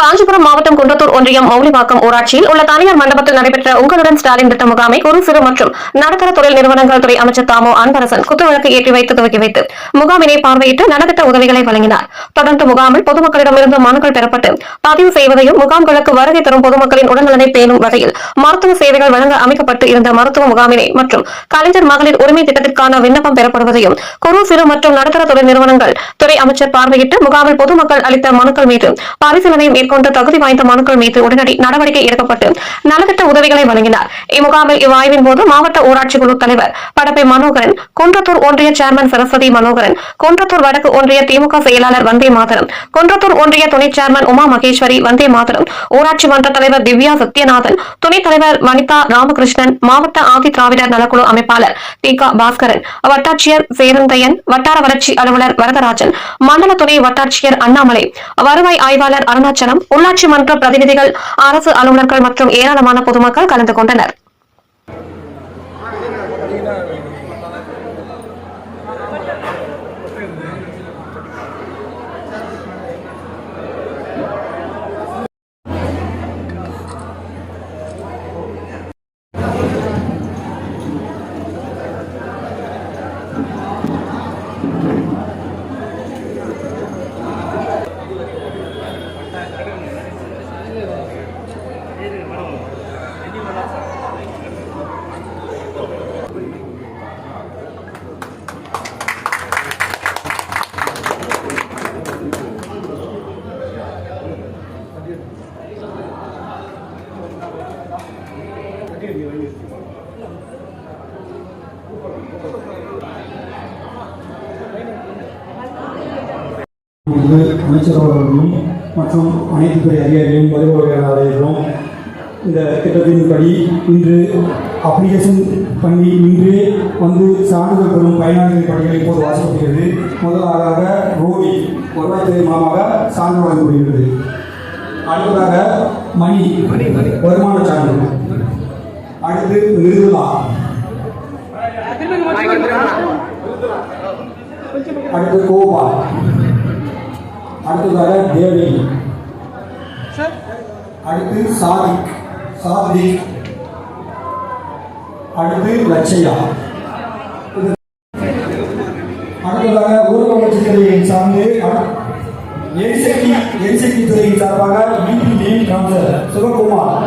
காஞ்சிபுரம் மாவட்டம் குன்றத்தூர் ஒன்றியம் மௌலிவாக்கம் ஊராட்சியில் உள்ள தனியார் மண்டபத்தில் நடைபெற்ற உங்களுடன் ஸ்டாலின் திட்ட முகாமை குறு சிறு மற்றும் நடுத்தர தொழில் நிறுவனங்கள் துறை அமைச்சர் தாமோ அன்பரசன் குத்துவிளக்கு ஏற்றி வைத்து துவக்கி வைத்து முகாமினை பார்வையிட்டு நலத்திட்ட உதவிகளை வழங்கினார். தொடர்ந்து முகாமில் பொதுமக்களிடமிருந்து மனுக்கள் பெறப்பட்டு பதிவு செய்வதையும் முகாம்களுக்கு வருகை தரும் பொதுமக்களின் உடல்நலனை பேணும் வகையில் மருத்துவ சேவைகள் வழங்க அமைக்கப்பட்டு இருந்த மருத்துவ முகாமினை மற்றும் கலைஞர் மகளிர் உரிமை திட்டத்திற்கான விண்ணப்பம் பெறப்படுவதையும் குறு சிறு மற்றும் நடுத்தர தொழில் நிறுவனங்கள் துறை அமைச்சர் பார்வையிட்டு முகாமில் பொதுமக்கள் அளித்த மனுக்கள் மீது பரிசீலனை மேற்கொண்டு தகுதி வாய்ந்த மனுக்கள் மீது உடனடி நடவடிக்கை எடுக்கப்பட்டு நலத்திட்ட உதவிகளை வழங்கினார். இம்முகாமில் இவ்வாய்வின் போது மாவட்ட ஊராட்சி குழு தலைவர் படப்பை மனோகரன் குன்றத்தூர் ஒன்றிய சேர்மன் சரஸ்வதி மனோகரன் குன்றத்தூர் வடக்கு ஒன்றிய திமுக செயலாளர் வந்தே மாதரம் குன்றத்தூர் ஒன்றிய துணை சேர்மன் உமா மகேஸ்வரி வந்தே மாதரம் ஊராட்சி மன்ற தலைவர் திவ்யா சத்யநாதன் துணைத் தலைவர் வனிதா ராமகிருஷ்ணன் மாவட்ட ஆதி திராவிடர் நலக்குழு அமைப்பாளர் டி க பாஸ்கரன் வட்டாட்சியர் சேரந்தையன் வட்டார வளர்ச்சி அலுவலர் வரதராஜன் மண்டல துணை வட்டாட்சியர் அண்ணாமலை வருவாய் ஆய்வாளர் அருணாச்சலம் உள்ளாட்சி மன்ற பிரதிநிதிகள் அரசு அலுவலர்கள் மற்றும் ஏராளமான பொதுமக்கள் கலந்து கொண்டனர். வந்து அமைச்சர் அவர்களும் மற்றும் அனைத்து துறை அதிகாரிகளும் வருபவர்களும் இந்த திட்டத்தின்படி இன்று அப்ளிகேஷன் பண்ணி இன்று வந்து சான்றிதழ் பெறும் பயனாளிகள் பட்டியலை இப்போது வாசிக்கப்படுகிறது. முதலாக ரோவி வருவாய்த்துறை மூலமாக சான்று வழங்கப்படுகிறது அடுத்ததாக மணி வருமான சான்று அடுத்து மிருதுலா அடுத்து கோபால் அடுத்ததாக தேவி அடுத்து சாதிக் சாதிக் அடுத்து லட்சயா. அடுத்ததாக ஊரக வளர்ச்சித் துறையை சார்ந்து எரிசக்தி எரிசக்தி துறையின் சார்பாக யூபி நேம் கான்சர் சிவகுமார்